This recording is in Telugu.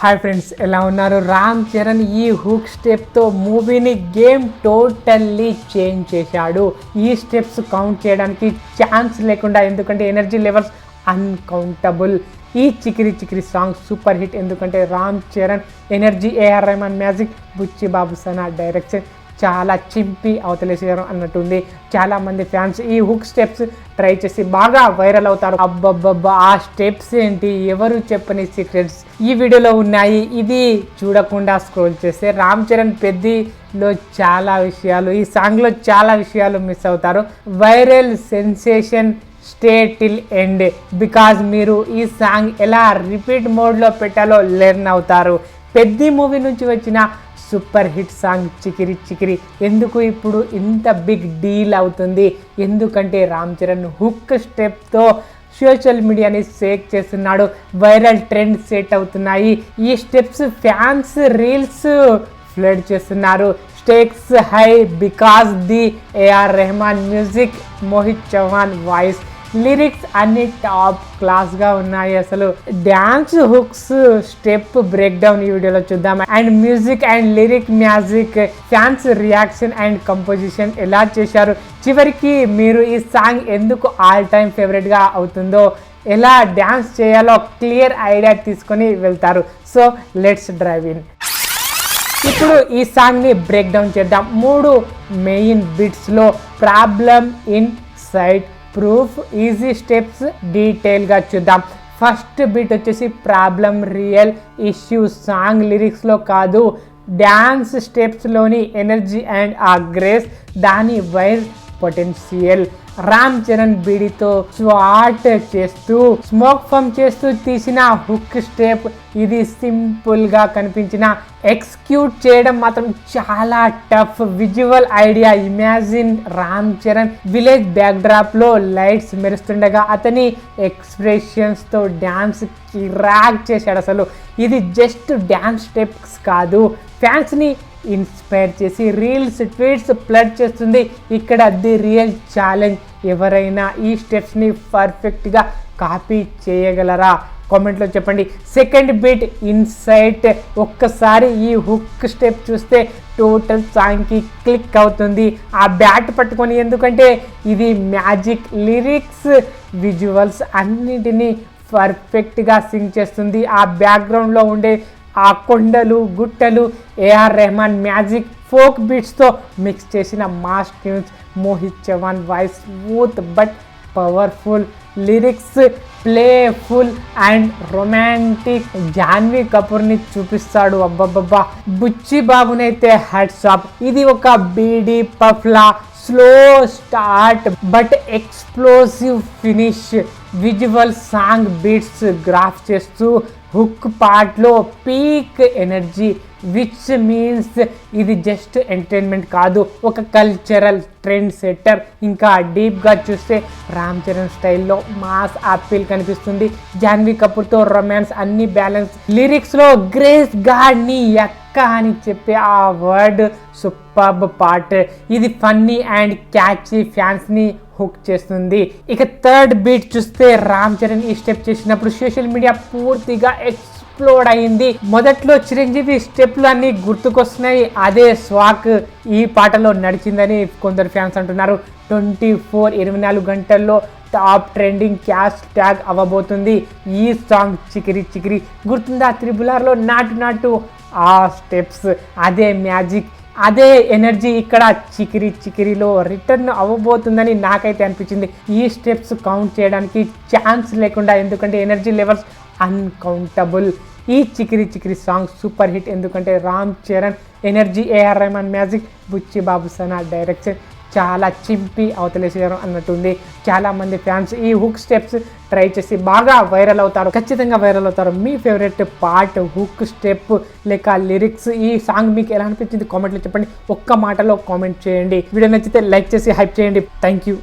హాయ్ ఫ్రెండ్స్ ఎలా ఉన్నారు? రామ్ చరణ్ ఈ హుక్ స్టెప్తో మూవీని గేమ్ టోటల్లీ చేంజ్ చేశాడు. ఈ స్టెప్స్ కౌంట్ చేయడానికి ఛాన్స్ లేకుండా ఎందుకంటే ఎనర్జీ లెవెల్స్ అన్కౌంటబుల్ ఈ Chikiri Chikiri song super hit ఎందుకంటే Ram Charan energy AR Rahman magic Buchi Babu Sana direction చాలా చింపి అవతలేసారు అన్నట్టుంది. చాలా మంది ఫ్యాన్స్ ఈ హుక్ స్టెప్స్ ట్రై చేసి బాగా వైరల్ అవుతారు. అబ్బబ్బబ్బా ఆ స్టెప్స్ ఏంటి? ఎవరు చెప్పని సీక్రెట్స్? ఈ వీడియోలో ఉన్నాయి. ఇది చూడకుండా స్క్రోల్ చేస్తే రామ్ చరణ్ పెద్దిలో చాలా విషయాలు ఈ సాంగ్లో చాలా విషయాలు మిస్ అవుతారు. Viral sensation stay till end because మీరు ఈ సాంగ్ ఎలా రిపీట్ మోడ్లో పెట్టాలో లెర్న్ అవుతారు. పెద్ది మూవీ నుంచి వచ్చిన super hit song Chikiri Chikiri. ఎందుకు ఇప్పుడు ఇంత బిగ్ డీల్ అవుతుంది? ఎందుకంటే రామ్ చరణ్ హుక్ స్టెప్తో సోషల్ మీడియాని షేక్ చేస్తున్నాడు. వైరల్ ట్రెండ్ సెట్ అవుతున్నాయి. ఈ స్టెప్స్ ఫ్యాన్స్ రీల్స్ ఫ్లడ్ చేస్తున్నారు. Stakes high because the AR Rahman music Mohit Chauhan voice. Lyrics అన్ని టాప్ క్లాస్గా ఉన్నాయి. అసలు dance hooks step break down ఈ వీడియోలో చూద్దాం. And music and lyric magic fans reaction and composition ఎలా చేశారు? చివరికి మీరు ఈ సాంగ్ ఎందుకు ఆల్ టైమ్ ఫేవరెట్గా అవుతుందో ఎలా డ్యాన్స్ చేయాలో క్లియర్ ఐడియా తీసుకొని వెళ్తారు. సో లెట్స్ డ్రైవ్ ఇన్ ఇప్పుడు ఈ సాంగ్ని బ్రేక్ డౌన్ చేద్దాం. మూడు main బిట్స్లో problem in sight proof easy steps డీటెయిల్గా చూద్దాం. ఫస్ట్ బిట్ వచ్చేసి ప్రాబ్లం రియల్ ఇష్యూ సాంగ్ లిరిక్స్లో కాదు. డ్యాన్స్ స్టెప్స్లోని ఎనర్జీ అండ్ ఆ గ్రేస్ దాని వైర్ పొటెన్షియల్ రామ్ చరణ్ బీడితో స్వాట్ చేస్తూ స్మోక్ ఫమ్ చేస్తూ తీసిన హుక్ స్టెప్. ఇది సింపుల్గా కనిపించిన ఎక్స్క్యూట్ చేయడం మాత్రం చాలా tough. Visual idea imagine Ram Charan. Village బ్యాక్డ్రాప్లో lights మెరుస్తుండగా అతని ఎక్స్ప్రెషన్స్తో డ్యాన్స్ డాన్స్ కిరాక్ చేశాడు అసలు. ఇది జస్ట్ డ్యాన్స్ స్టెప్స్ కాదు. ఫ్యాన్స్ని ఇన్స్పైర్ చేసి రీల్స్ ట్వీట్స్ ప్లడ్ చేస్తుంది. ఇక్కడ ది రియల్ ఛాలెంజ్. ఎవరైనా ఈ స్టెప్స్ని పర్ఫెక్ట్గా కాపీ చేయగలరా? కామెంట్లో చెప్పండి. Second bit insight. ఒక్కసారి ఈ హుక్ స్టెప్ చూస్తే టోటల్ సాంగ్కి క్లిక్ అవుతుంది. ఆ బ్యాట్ పట్టుకొని ఎందుకంటే ఇది మ్యాజిక్ లిరిక్స్ విజువల్స్ అన్నిటినీ పర్ఫెక్ట్గా సింగ్ చేస్తుంది. ఆ బ్యాక్గ్రౌండ్లో ఉండే ఆ కొండలు గుట్టలు ఏఆర్ రెహమాన్ మ్యాజిక్ ఫోక్ బీట్స్తో మిక్స్ చేసిన mass tunes Mohit Chavan voice smooth but powerful lyrics playful and romantic. Janhvi కపూర్ని చూపిస్తాడు అబ్బబ్బబ్బా. బుచ్చి బాబునైతే హెడ్సాప్ ఇది ఒక beedi పఫ్లా slow start but explosive finish. Visual song beats graph చేస్తూ హుక్ పార్ట్లో పీక్ ఎనర్జీ విచ్ మీన్స్ ఇది జస్ట్ ఎంటర్టైన్మెంట్ కాదు ఒక కల్చరల్ ట్రెండ్ సెట్టర్. ఇంకా డీప్గా చూస్తే రామ్ చరణ్ స్టైల్లో మాస్ ఆపిల్ కనిపిస్తుంది. జాన్వీ కపూర్తో రొమాన్స్ అన్ని బ్యాలెన్స్. లిరిక్స్లో గ్రేస్ గాడ్ని ఎక్క ఎక్క అని చెప్పే ఆ వర్డ్ సూపర్బ్ పార్ట్. ఇది ఫన్నీ అండ్ క్యాచీ ఫ్యాన్స్ని హుక్ చేస్తుంది. ఇక థర్డ్ బీట్ చూస్తే రామ్ చరణ్ ఈ స్టెప్ చేసినప్పుడు సోషల్ మీడియా పూర్తిగా ఎక్స్ప్లోడ్ అయింది. మొదట్లో చిరంజీవి స్టెప్లు అన్ని గుర్తుకొస్తున్నాయి. అదే స్వాక్ ఈ పాటలో నడిచిందని కొందరు ఫ్యాన్స్ అంటున్నారు. ట్వంటీ ఫోర్ ఇరవై నాలుగు గంటల్లో టాప్ ట్రెండింగ్ క్యాష్ ట్యాగ్ అవ్వబోతుంది. ఈ సాంగ్ చికిరి చికిరి గుర్తుందా త్రిబులార్లో నాటు నాటు ఆ స్టెప్స్ అదే మ్యాజిక్ అదే ఎనర్జీ ఇక్కడ చికిరి చికిరిలో రిటర్న్ అవ్వబోతుందని నాకైతే అనిపించింది. ఈ స్టెప్స్ కౌంట్ చేయడానికి ఛాన్స్ లేకుండా ఎందుకంటే ఎనర్జీ లెవెల్స్ అన్కౌంటబుల్ ఈ Chikiri Chikiri song super hit ఎందుకంటే Ram Charan energy AR Rahman magic Buchi Babu Sana direction చాలా చింపి అవతలేసారు అన్నట్టుంది. చాలా మంది ఫ్యాన్స్ ఈ హుక్ స్టెప్స్ ట్రై చేసి బాగా వైరల్ అవుతారు. ఖచ్చితంగా వైరల్ అవుతారు. మీ ఫేవరెట్ పార్ట్ హుక్ స్టెప్ లేక లిరిక్స్ ఈ సాంగ్ మీకు ఎలా అనిపించింది కామెంట్లో చెప్పండి. ఒక్క మాటలో కామెంట్ చేయండి. వీడియో నచ్చితే లైక్ చేసి హైప్ చేయండి. Thank you.